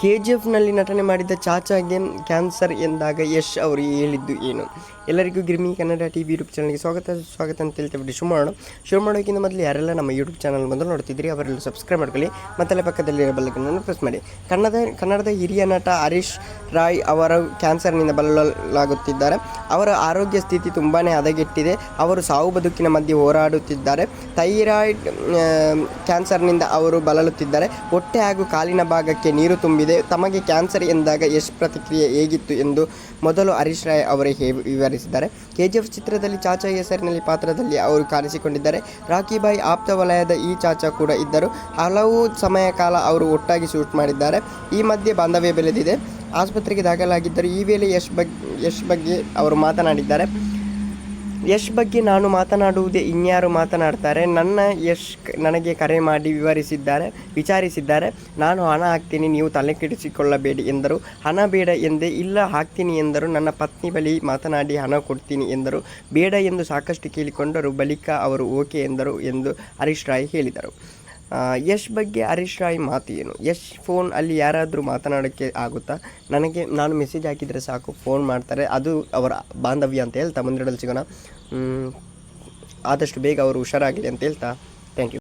K G ಎಫ್ನಲ್ಲಿ ನಟನೆ ಮಾಡಿದ ಚಾಚಾಗೆ cancer ಎಂದಾಗ ಯಶ್ ಅವರು ಹೇಳಿದ್ದು ಏನು? ಎಲ್ಲರಿಗೂ Girmi Kannada T V YouTube ಚಾನಲ್ಗೆ ಸ್ವಾಗತ ಸ್ವಾಗತ ಅಂತ ಹೇಳ್ತೇವೆ ಶುರು ಮಾಡೋಣ. ಶುರು ಮಾಡೋಕ್ಕಿಂತ ಮೊದಲು ಯಾರೆಲ್ಲ ನಮ್ಮ ಯೂಟ್ಯೂಬ್ ಚಾನಲ್ ಮೊದಲು ನೋಡ್ತಿದ್ರಿ ಅವರೆಲ್ಲ ಸಬ್ಸ್ಕ್ರೈಬ್ ಮಾಡ್ಕೊಳ್ಳಿ. ಮತ್ತೆಲ್ಲ ಪಕ್ಕದಲ್ಲಿ ಬೆಲ್ಲಕ್ಕನ್ನು ಪ್ರೆಸ್ ಮಾಡಿ. ಕನ್ನಡ, ಕನ್ನಡದ ಹಿರಿಯ ನಟ ಹರೀಶ್ ರಾಯ್ ಅವರು ಕ್ಯಾನ್ಸರ್ನಿಂದ ಬಳಲಾಗುತ್ತಿದ್ದಾರೆ ಅವರ ಆರೋಗ್ಯ ಸ್ಥಿತಿ ತುಂಬಾ ಹದಗೆಟ್ಟಿದೆ. ಅವರು ಸಾವು ಬದುಕಿನ ಮಧ್ಯೆ ಹೋರಾಡುತ್ತಿದ್ದಾರೆ. ಥೈರಾಯ್ಡ್ ಕ್ಯಾನ್ಸರ್ನಿಂದ ಅವರು ಬಳಲುತ್ತಿದ್ದಾರೆ. ಹೊಟ್ಟೆ ಹಾಗೂ ಕಾಲಿನ ಭಾಗಕ್ಕೆ ನೀರು ತುಂಬಿದೆ ತಮಗೆ ಕ್ಯಾನ್ಸರ್ ಎಂದಾಗ ಯಶ್ ಪ್ರತಿಕ್ರಿಯೆ ಹೇಗಿತ್ತು ಎಂದು ಮೊದಲು ಹರೀಶ್ ರಾಯ್ ಅವರೇ ವಿವರಿಸಿದ್ದಾರೆ. ಕೆ ಜಿ ಎಫ್ ಚಿತ್ರದಲ್ಲಿ ಚಾಚಾ ಹೆಸರಿನಲ್ಲಿ ಪಾತ್ರದಲ್ಲಿ ಅವರು ಕಾಣಿಸಿಕೊಂಡಿದ್ದಾರೆ. ರಾಖಿಬಾಯಿ ಬಾಯ್ ಆಪ್ತ ವಲಯದ ಈ ಚಾಚಾ ಕೂಡ ಇದ್ದರು. ಹಲವು ಸಮಯ ಕಾಲ ಅವರು ಒಟ್ಟಾಗಿ ಶೂಟ್ ಮಾಡಿದ್ದಾರೆ. ಈ ಮಧ್ಯೆ ಬಾಂಧವ್ಯ ಬೆಳೆದಿದೆ. ಆಸ್ಪತ್ರೆಗೆ ದಾಖಲಾಗಿದ್ದರು. ಈ ವೇಳೆ ಯಶ್ ಬಗ್ಗೆ ಯಶ್ ಬಗ್ಗೆ ಅವರು ಮಾತನಾಡಿದ್ದಾರೆ. ಯಶ್ ಬಗ್ಗೆ ನಾನು ಮಾತನಾಡುವುದೇ ಇನ್ಯಾರು ಮಾತನಾಡ್ತಾರೆ, ನನ್ನ ಯಶ್ ನನಗೆ ಕರೆ ಮಾಡಿ ವಿವರಿಸಿದ್ದಾರೆ, ವಿಚಾರಿಸಿದ್ದಾರೆ. ನಾನು ಹಣ ಹಾಕ್ತೀನಿ, ನೀವು ತಲೆ ಕೆಡಿಸಿಕೊಳ್ಳಬೇಡಿ ಎಂದರು. ಹಣ ಬೇಡ ಎಂದೇ ಇಲ್ಲ, ಹಾಕ್ತೀನಿ ಎಂದರು. ನನ್ನ ಪತ್ನಿ ಬಳಿ ಮಾತನಾಡಿ ಹಣ ಕೊಡ್ತೀನಿ ಎಂದರು. ಬೇಡ ಎಂದು ಸಾಕಷ್ಟು ಕೇಳಿಕೊಂಡರು. ಬಳಿಕ ಅವರು ಓಕೆ ಎಂದರು ಎಂದು ಹರೀಶ್ ರಾಯ್ ಹೇಳಿದರು. ಯಶ್ ಬಗ್ಗೆ ಹರೀಶ್ ರಾಯ್ ಮಾತು ಏನು? ಯಶ್ ಫೋನ್ ಅಲ್ಲಿ ಯಾರಾದರೂ ಮಾತನಾಡೋಕ್ಕೆ ಆಗುತ್ತಾ? ನನಗೆ, ನಾನು ಮೆಸೇಜ್ ಹಾಕಿದರೆ ಸಾಕು ಫೋನ್ ಮಾಡ್ತಾರೆ. ಅದು ಅವರ ಬಾಂಧವ್ಯ ಅಂತ ಹೇಳ್ತಾ ಮುಂದಿಡಲು ಸಿಗೋಣ. ಆದಷ್ಟು ಬೇಗ ಅವರು ಹುಷಾರಾಗಲಿ ಅಂತ ಹೇಳ್ತಾ. Thank you